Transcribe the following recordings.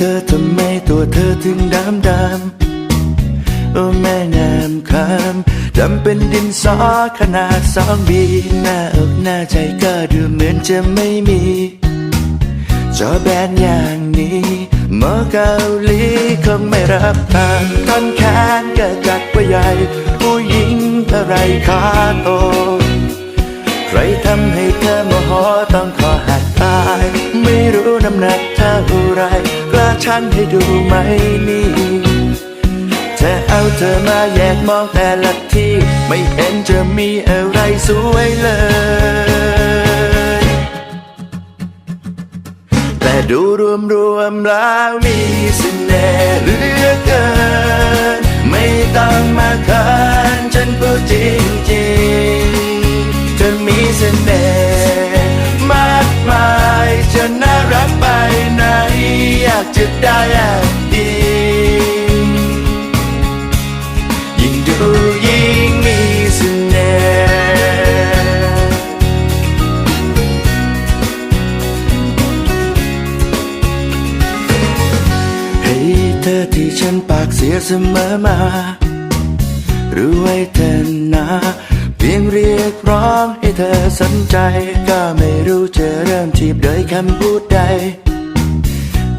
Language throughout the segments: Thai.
ธอทำไมตัวเธอถึงดำดำโอ้แม่งามคำจำเป็นดินสอขนาดสองบีหน้าอกหน้าใจก็ดูเหมือนจะไม่มี จอแบนอย่างนี้หมอเกาหลีคงไม่รับทางท่อนแขนก็จัดว่าใหญ่ผู้หญิงอะไรขาโตใครทำให้เธอโมโหต้องขอหัก รู้น้ำหนักเท่าไรกล้าชั่งให้ดูไหมนี่จะเอาเธอมาแยกมองแต่ละที่ ไม่เห็นจะมีอะไรสวยเลยแต่ดูรวมรวมๆแล้วมีเสน่ห์เหลือเกิน ไม่ต้องมาเขินฉันพูดจริงจริงๆเธอมีเสน่ห์ากจะได้แอบอิงยิ่งดูยิ่งมีเสน่ห์ให้เธอที่ฉันปากเสียเสมอมารู้ไว้เธอนะเพียงเรียกร้องให้เธอสนใจ ก็ไม่รู้จะเริ่มจีบโดยคำพูดใด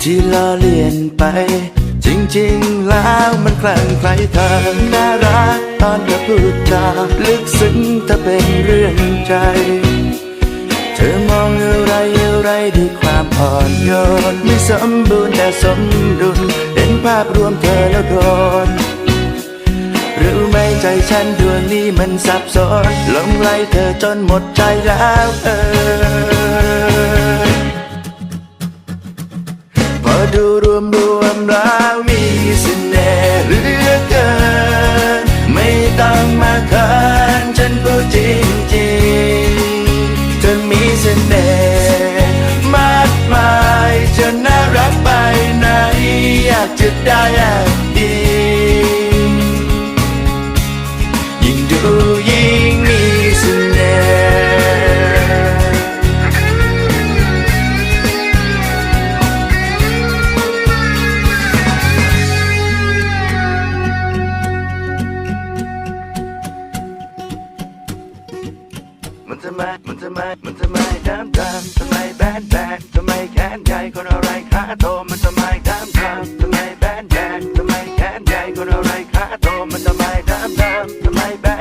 ที่ล้อเลียนไป จริงๆแล้วมันคลั่งไคล้เธอน่ารักตอนเธอพูดจาลึกซึ้งถ้าเป็นเรื่องใจ เธอมองอะไรอะไรด้วยความอ่อนโยนไม่สมบูรณ์แต่สมดุลเห็นภาพรวมเธอแล้วโดนรู้ไหมใจฉันดวงนี้มันสับสนหลงไหลเธอจนหมดใจแล้วเออ จะได้แอบอิงยิ่งดูยิ่งมีเสน่ห์มันทำไม มันทำไม มันทำไมดำดำทำไมแบนแบนทำไมแขนใหญ่คนอะไรขาโตมันทำไมดำ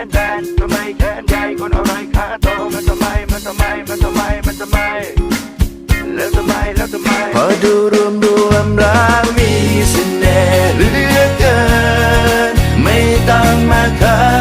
นแบนทำไมแขนใหญ่คนอะไรขาโตมันทำไมมันทำไมมันทำไมมันทำไมแล้วทำไมแล้วทำไมพอดูรวมรวมๆแล้วมีเสน่ห์เหลือเกิน ไม่ต้องมาเขิน